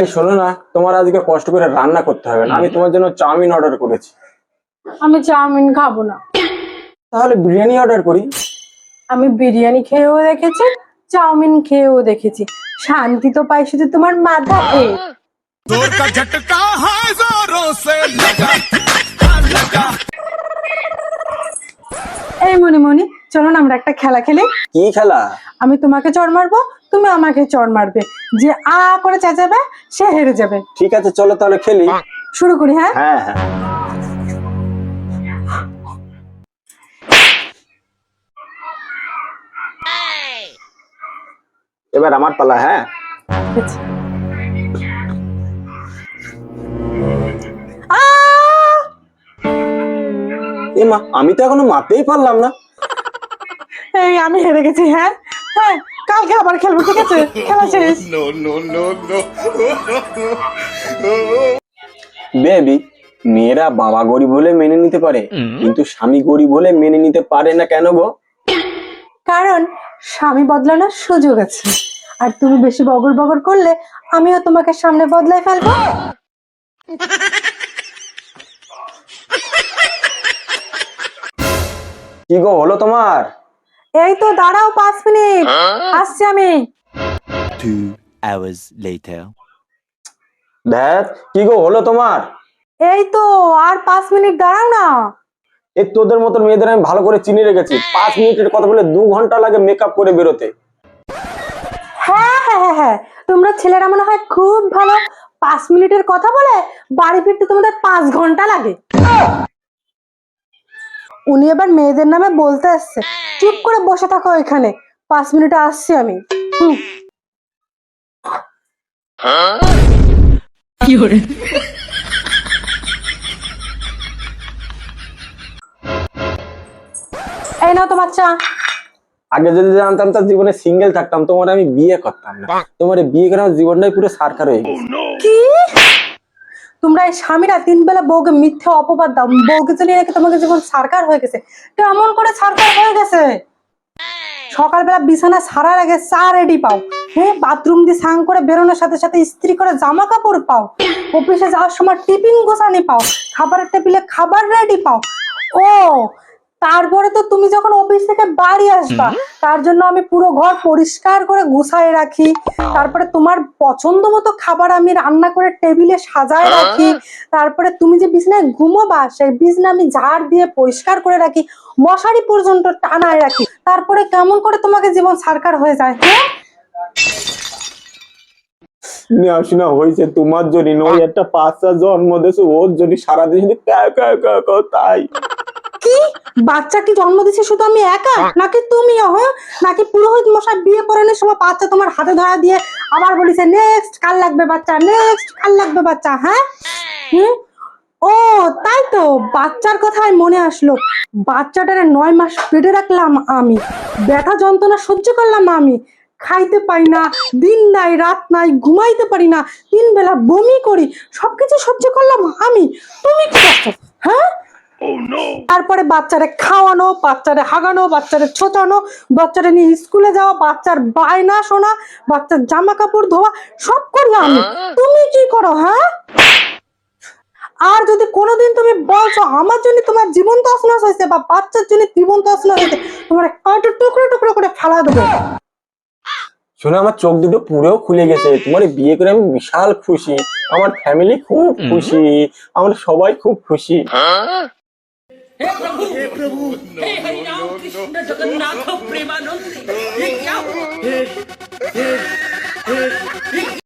এই শোনো না তোমার আজকে কষ্ট করে রান্না করতে হবে না। আমি তোমার জন্য চাউমিন অর্ডার করেছি। আমি চাউমিন খাব না। তাহলে বিরিয়ানি অর্ডার করি। আমি বিরিয়ানি খেয়েও দেখেছি চাউমিন খেয়েও দেখেছি। শান্তি তো পাই শুধু তোমার মাথা এই মনে মনে চলো না আমরা একটা খেলা খেলে। কি খেলা? আমি তোমাকে চড় মারবো তুমি আমাকে চড় মারবে। যে আ করে চেঁচাবে সে হেরে যাবে। ঠিক আছে চলো তাহলে খেলি। শুরু করি হ্যাঁ? হ্যাঁ হ্যাঁ। এবার আমার পালা হ্যাঁ? আচ্ছা। এ মা আমি তো এখনও মারতেই পারলাম না। এই আমি হেরে গেছি হ্যাঁ? হ্যাঁ কালকে আবার খেলব ঠিক আছে? খেলা শেষ। বেবি মেয়েরা বাবা গরিব বলে মেনে নিতে পারে mm-hmm. কিন্তু স্বামী গরিব বলে মেনে নিতে পারে না কেন গো? কারণ স্বামী বদলানোর সুযোগ আছে। আর তুমি বেশি বগর বগর করলে আমিও তোমাকে সামনে বদলাই ফেলব। কি গো হলো তোমার? এই তো দাঁড়াও পাঁচ আসছি আমি Two hours later. দেখ কি গো হলো তোমার? এই তো আর পাঁচ মিনিট দাঁড়াও না। এই তোদের মতন মেয়েদের আমি ভালো করে চিনে রেখেছি। পাঁচ মিনিটের কথা বলে দু ঘণ্টা লাগে মেকআপ করে বেরোতে। হ্যাঁ হ্যাঁ হ্যাঁ হ্যাঁ। তোমরা ছেলেরা মনে হয় খুব ভালো। পাঁচ মিনিটের কথা বলে বাড়ি ফিরতে তোমাদের পাঁচ ঘণ্টা লাগে। উনি এবার মেয়েদের নামে বলতে আসছে। চুপ করে বসে থাকো এখানে। পাঁচ মিনিটে আসছি আমি। এই নাও তোমার চা আগে যদি জানতাম তার জীবনে সিঙ্গেল থাকতাম তোমার আমি বিয়ে করতাম না। তোমার বিয়ে করে আমার জীবনটাই পুরো সারকার হয়ে গেছে। কি? তোমরা এই স্বামীরা তিন বেলা বউকে মিথ্যে অপবাদ দাও। বউকে জন্য নাকি তোমাকে জীবন সারকার হয়ে গেছে। কেমন করে সারকার হয়ে গেছে? সকালবেলা বিছানা সারার আগে চা রেডি পাও। হ্যাঁ বাথরুম দিয়ে সাং করে বেরোনোর সাথে সাথে ইস্ত্রি করে জামা কাপড় পাও। অফিসে যাওয়ার সময় টিফিন গোছানি পাও। খাবারের টেবিলে খাবার রেডি পাও। ও তারপরে তো তুমি যখন অফিস থেকে বাড়ি আসবা তার জন্য আমি পুরো ঘর পরিষ্কার করে গুছায় রাখি। তারপরে তোমার পছন্দ মতো খাবার আমি রান্না করে টেবিলে সাজায় রাখি। তারপরে তুমি যে বিছানায় ঘুমোবা সেই বিছানা আমি ঝাড় দিয়ে পরিষ্কার করে রাখি। মশারি পর্যন্ত টানায় রাখি। তারপরে কেমন করে তোমাকে জীবন সারকার হয়ে যায় হ্যাঁ হয়েছে তোমার জন্য নয় একটা বাচ্চা জন্ম দিয়েছে ওর জন্য সারাদিন তাই। কি? বাচ্চা কি জন্ম দিছে শুধু আমি একা? নাকি তুমিও হ্যাঁ? নাকি পুরোহিত মশাই বিয়ে পড়ানোর সময় বাচ্চা তোমার হাতে ধরা দিয়ে আবার বলিছে নেক্সট কাল লাগবে বাচ্চা নেক্সট কাল লাগবে বাচ্চা হ্যাঁ? ও, তাই তো, বাচ্চার কথাই মনে আসলো। বাচ্চাটারে নয় মাস পেটে রাখলাম আমি। ব্যথা যন্ত্রণা সহ্য করলাম আমি। খাইতে পাই না, দিন নাই, রাত নাই, ঘুমাইতে পারি না, তিন বেলা বমি করি, সবকিছু সহ্য করলাম আমি। তুমি কি? তারপরে বাচ্চারে খাওয়ানো বাচ্চারে হাগানো বাচ্চারে ছোটানো বাচ্চারে নিয়ে স্কুলে যাওয়া বাচ্চার বায়না শোনা বাচ্চার জামা কাপড় ধোয়া সব করি আমি। তুমি কি করো হ্যাঁ? আর যদি কোনোদিন তুমি বলছো আমার জন্য তোমার জীবন তছনছ হয়েছে বা বাচ্চার জন্য জীবন তছনছ হয়েছে তোমার কয়টা টুকরো টুকরো করে ফেলা দেবো? শোনো আমার চোখ দুটো পুরো খুলে গেছে। তোমার বিয়ে করে আমি বিশাল খুশি। আমার ফ্যামিলি খুব খুশি। আমরা সবাই খুব খুশি। हे प्रभु हे प्रभु हे हरिनाम कृष्ण जगन्नाथ प्रेमानंद ये क्या हे हे हे